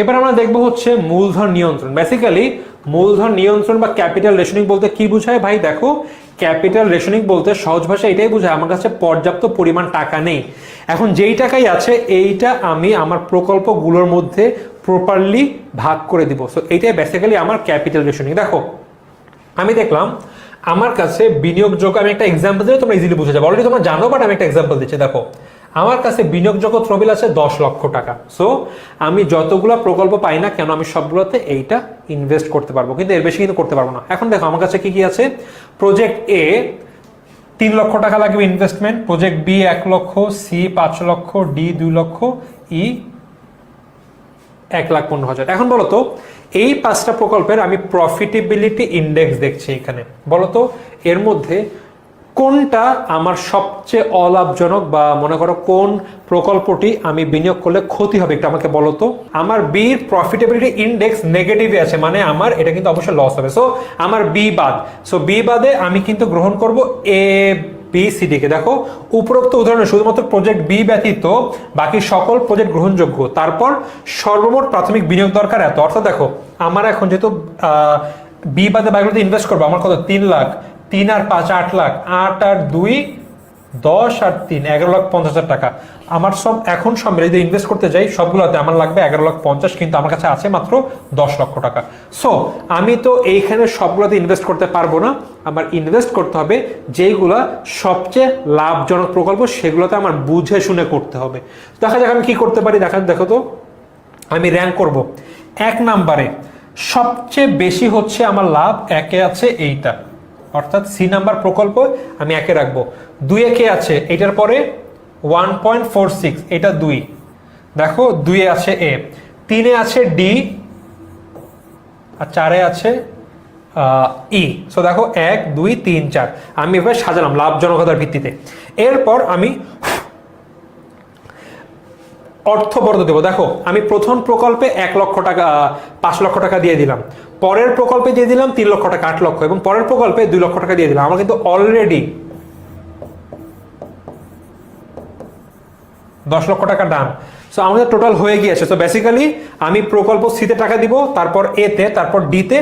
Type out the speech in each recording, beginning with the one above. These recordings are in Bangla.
এবার আমরা দেখব হচ্ছে মূলধন নিয়ন্ত্রণ। বেসিক্যালি মূলধন নিয়ন্ত্রণ বা ক্যাপিটাল রেশনিং বলতে কি বোঝায়? ভাই, দেখো ক্যাপিটাল রেশনিং বলতে সহজ ভাষায় এটাই বোঝায়, আমার কাছে পর্যাপ্ত পরিমাণ টাকা নেই। এখন যেই টাকাই আছে, এইটা আমি আমার প্রকল্পগুলোর মধ্যে প্রপারলি ভাগ করে দিব। সো এইটাই বেসিক্যালি আমার ক্যাপিটাল রেশনিং দেখো, আমি দেখলাম, আমার কাছে বিনিয়োগযোগ্য আমি একটা এক্সাম্পল দিলে তোমরা ইজিলি বুঝে যাবে। অলরেডি তোমরা জানো বাট আমি একটা এক্সাম্পল দিচ্ছি। দেখো আমার কাছে বিনিয়োগযোগ্য তহবিল আছে দশ লক্ষ টাকা। সো আমি যতগুলো প্রকল্প পাই না কেন আমি সবগুলোতে এইটা ইনভেস্ট করতে পারব। কিন্তু এর বেশি কিন্তু করতে পারব না। এখন দেখো, আমার কাছে কি কি আছে? প্রজেক্ট এ তিন লক্ষ টাকা লাগবে ইনভেস্টমেন্ট প্রজেক্ট বি এক লক্ষ। সি পাঁচ লক্ষ। ডি দুই লক্ষ। ই এক লাখ পনেরো হাজার। এখন বলো তো, এই পাঁচটা প্রকল্পের আমি প্রফিটেবিলিটি ইন্ডেক্স দেখছি এখানে। বলো তো, এর মধ্যে কোনটা আমার সবচেয়ে অলাভজনক বা মনে করো কোন প্রকল্পটি আমি বিনিয়োগ করলে ক্ষতি হবে একটু আমাকে বলো তো? আমার বির প্রফিটেবিলিটি ইন্ডেক্স নেগেটিভে আছে মানে আমার এটা কিন্তু অবশ্যই লস হবে। সো আমার বি বাদ। সো বি বাদে আমি কিন্তু গ্রহণ করব এ বি দেখো, উপরোক্ত উদাহরণে শুধুমাত্র প্রজেক্ট বি ব্যতীত বাকি সকল প্রজেক্ট গ্রহণযোগ্য। তারপর সর্বমোট প্রাথমিক বিনিয়োগ দরকার এত। অর্থাৎ দেখো, আমার এখন যেহেতু বি বাদে বাকিগুলোতে ইনভেস্ট করব, আমার কত? তিন লাখ। তিন আর পাঁচ, আট লাখ। আট আর দুই, দশ আর তিন, এগারো লাখ পঞ্চাশ হাজার টাকা। আমার সব এখন সব মিলে যদি ইনভেস্ট করতে যাই, সবগুলোতে আমার লাগবে এগারো লাখ পঞ্চাশ, কিন্তু আমার কাছে আছে মাত্র দশ লক্ষ টাকা। সো আমি তো এইখানে সবগুলোতে ইনভেস্ট করতে পারব না। আমার ইনভেস্ট করতে হবে যেইগুলা সবচেয়ে লাভজনক প্রকল্প, সেগুলোতে আমার বুঝে শুনে করতে হবে। দেখা যাক আমি কি করতে পারি। দেখা, দেখো তো, আমি র্যাঙ্ক করব। এক নাম্বারে, সবচেয়ে বেশি হচ্ছে আমার লাভ, একে আছে এইটা। অর্থাৎ সি নাম্বার প্রকল্প আমি একে রাখব। দুই একে আছে, এটার পরে ওয়ান পয়েন্ট ফোর সিক্স এটা দুই। দেখো দুইয়ে আছে এ। তিনে আছে ডি, আর চারে আছে ই। সো দেখো, এক, দুই, তিন, চার। আমি এবার সাজালাম লাভজনকতার ভিত্তিতে। এরপর আমি অর্থ বরাদ্দ দেবো। দেখো, আমি প্রথম প্রকল্পে এক লক্ষ টাকা পাঁচ লক্ষ টাকা দিয়ে দিলাম। পরের প্রকল্পে দিয়ে দিলাম তিন লক্ষ টাকা, আট লক্ষ, এবং পরের প্রকল্পে দুই লক্ষ টাকা দিয়ে দিলাম। আমার কিন্তু অলরেডি দশ লক্ষ টাকা ডান সো আমাদের টোটাল হয়ে গিয়েছে। সো বেসিক্যালি আমি প্রকল্প সিতে টাকা দিব, তারপর এতে তারপর ডিতে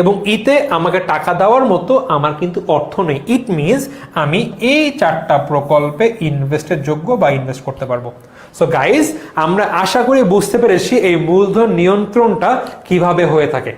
এবং ইতে আমাকে টাকা দেওয়ার মতো আমার কিন্তু অর্থ নেই। ইট মিনস আমি এই চারটা প্রকল্পে ইনভেস্টের যোগ্য বা ইনভেস্ট করতে পারব। সো গাইজ আমরা আশা করি বুঝতে পেরেছি এই মূলধন নিয়ন্ত্রণটা কীভাবে হয়ে থাকে।